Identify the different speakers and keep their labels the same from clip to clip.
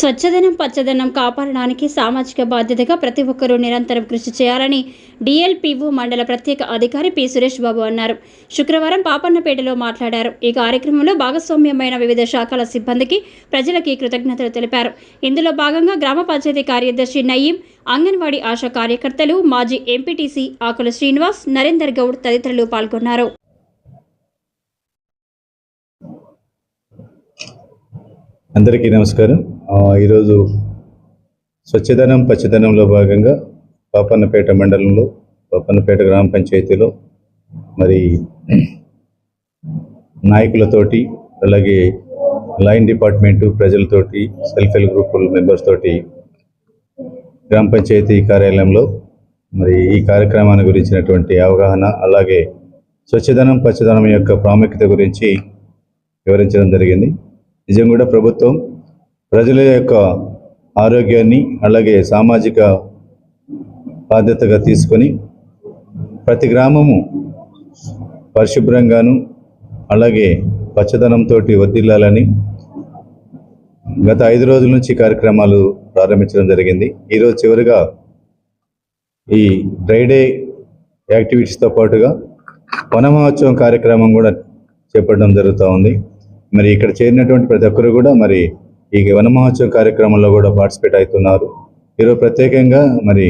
Speaker 1: స్వచ్ఛదనం పచ్చదనం కాపాడడానికి సామాజిక బాధ్యతగా ప్రతి ఒక్కరూ నిరంతరం కృషి చేయాలని డిఎల్పిఓ మండల ప్రత్యేక అధికారి పి. సురేష్ బాబు అన్నారు. శుక్రవారం పాపన్నపేటలో మాట్లాడారు. ఈ కార్యక్రమంలో భాగస్వామ్యమైన వివిధ శాఖల సిబ్బందికి ప్రజలకి కృతజ్ఞతలు తెలిపారు. ఇందులో భాగంగా గ్రామ పంచాయతీ కార్యదర్శి నయీం అంగన్వాడీ ఆశా కార్యకర్తలు మాజీ ఎంపీటీసీ ఆకుల శ్రీనివాస్ నరేందర్ గౌడ్ తదితరులు పాల్గొన్నారు.
Speaker 2: అందరికీ నమస్కారం. ఈరోజు స్వచ్ఛదనం పచ్చదనంలో భాగంగా పాపన్నపేట మండలంలో పాపన్నపేట గ్రామ పంచాయతీలో మరి నాయకులతోటి అలాగే లైన్ డిపార్ట్మెంటు ప్రజలతోటి సెల్ఫ్ హెల్ప్ గ్రూపుల మెంబర్స్ తోటి గ్రామ పంచాయతీ కార్యాలయంలో మరి ఈ కార్యక్రమాన్ని గురించినటువంటి అవగాహన అలాగే స్వచ్ఛదనం పచ్చదనం యొక్క ప్రాముఖ్యత గురించి వివరించడం జరిగింది. నిజం కూడా ప్రభుత్వం ప్రజల యొక్క ఆరోగ్యాన్ని అలాగే సామాజిక బాధ్యతగా తీసుకొని ప్రతి గ్రామము పరిశుభ్రంగాను అలాగే పచ్చదనంతో వర్దిల్లాలని గత ఐదు రోజుల నుంచి కార్యక్రమాలు ప్రారంభించడం జరిగింది. ఈరోజు చివరిగా ఈ డ్రైడే యాక్టివిటీస్తో పాటుగా వనమహోత్సవం కార్యక్రమం కూడా చేపట్టడం జరుగుతూ ఉంది. మరి ఇక్కడ చేరినటువంటి ప్రతి ఒక్కరు కూడా మరి ఈ వన మహోత్సవం కార్యక్రమంలో కూడా పార్టిసిపేట్ అవుతున్నారు. ఈరోజు ప్రత్యేకంగా మరి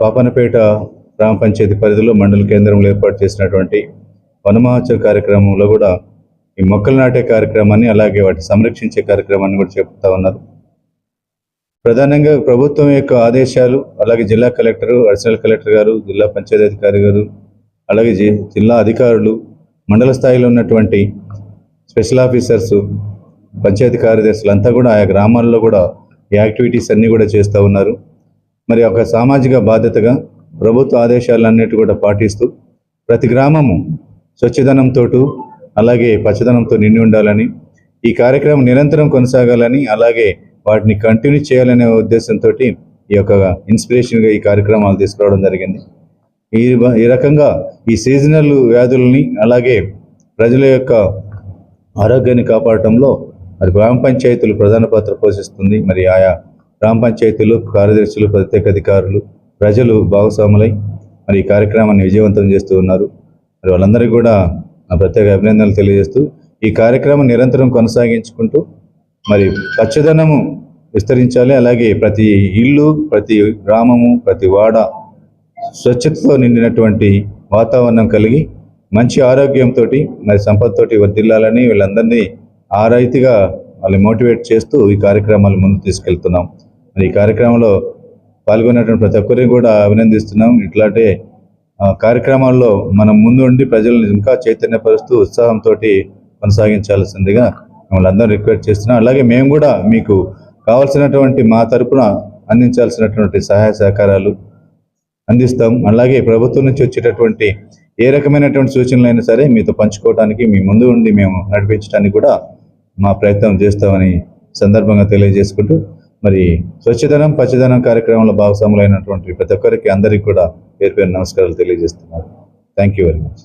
Speaker 2: పాపనపేట గ్రామ పంచాయతీ పరిధిలో మండల కేంద్రంలో ఏర్పాటు చేసినటువంటి వన మహోత్సవ కార్యక్రమంలో కూడా ఈ మొక్కలు నాటే కార్యక్రమాన్ని అలాగే వాటి సంరక్షించే కార్యక్రమాన్ని కూడా చెప్తా ఉన్నారు. ప్రధానంగా ప్రభుత్వం యొక్క ఆదేశాలు అలాగే జిల్లా కలెక్టర్ అడిషనల్ కలెక్టర్ గారు జిల్లా పంచాయతీ అధికారి గారు అలాగే జి- జిల్లా అధికారులు మండల స్థాయిలో ఉన్నటువంటి స్పెషల్ ఆఫీసర్స్ పంచాయతీ కార్యదర్శులు అంతా కూడా ఆయా గ్రామాల్లో కూడా ఈ యాక్టివిటీస్ అన్నీ కూడా చేస్తూ ఉన్నారు. మరి ఒక సామాజిక బాధ్యతగా ప్రభుత్వ ఆదేశాలన్నిటి కూడా పాటిస్తూ ప్రతి గ్రామము స్వచ్ఛదనంతో అలాగే పచ్చదనంతో నిండి ఉండాలని ఈ కార్యక్రమం నిరంతరం కొనసాగాలని అలాగే వాటిని కంటిన్యూ చేయాలనే ఉద్దేశంతో ఈ యొక్క ఇన్స్పిరేషన్గా ఈ కార్యక్రమాలు తీసుకురావడం జరిగింది. ఈ ఈ రకంగా ఈ సీజనల్ వ్యాధుల్ని అలాగే ప్రజల యొక్క ఆరోగ్యాన్ని కాపాడటంలో మరి గ్రామ పంచాయతీలు ప్రధాన పాత్ర పోషిస్తుంది. మరి ఆయా గ్రామ పంచాయతీలు కార్యదర్శులు ప్రత్యేక అధికారులు ప్రజలు భాగస్వాములై మరి ఈ కార్యక్రమాన్ని విజయవంతం చేస్తూ ఉన్నారు. మరి వాళ్ళందరికీ కూడా నా ప్రత్యేక అభినందనలు తెలియజేస్తూ ఈ కార్యక్రమం నిరంతరం కొనసాగించుకుంటూ మరి పచ్చదనము విస్తరించాలి. అలాగే ప్రతి ఇల్లు ప్రతి గ్రామము ప్రతి వాడ స్వచ్ఛతతో నిండినటువంటి వాతావరణం కలిగి మంచి ఆరోగ్యంతో మరి సంపదతోటి వర్దిల్లాలని వీళ్ళందరినీ ఆ రైతుగా వాళ్ళు మోటివేట్ చేస్తూ ఈ కార్యక్రమాలు ముందు తీసుకెళ్తున్నాం. మరి ఈ కార్యక్రమంలో పాల్గొన్నటువంటి ప్రతి ఒక్కరిని కూడా అభినందిస్తున్నాం. ఇట్లాంటి కార్యక్రమాల్లో మనం ముందు ఉండి ప్రజలను ఇంకా చైతన్యపరుస్తూ ఉత్సాహంతో కొనసాగించాల్సిందిగా మిమ్మల్ని అందరూ రిక్వెస్ట్ చేస్తున్నాం. అలాగే మేము కూడా మీకు కావాల్సినటువంటి మా తరపున అందించాల్సినటువంటి సహాయ సహకారాలు అందిస్తాం. అలాగే ప్రభుత్వం నుంచి వచ్చేటటువంటి ఏ రకమైనటువంటి సూచనలు అయినా సరే మీతో పంచుకోవడానికి మీ ముందు ఉండి మేము నడిపించడానికి కూడా మా ప్రయత్నం చేస్తామని సందర్భంగా తెలియజేసుకుంటూ మరి స్వచ్ఛదనం పచ్చదనం కార్యక్రమంలో భాగస్వాములైనటువంటి ప్రతి ఒక్కరికి అందరికీ కూడా పేరు పేరు నమస్కారాలు తెలియజేస్తున్నారు థ్యాంక్ యూ వెరీ మచ్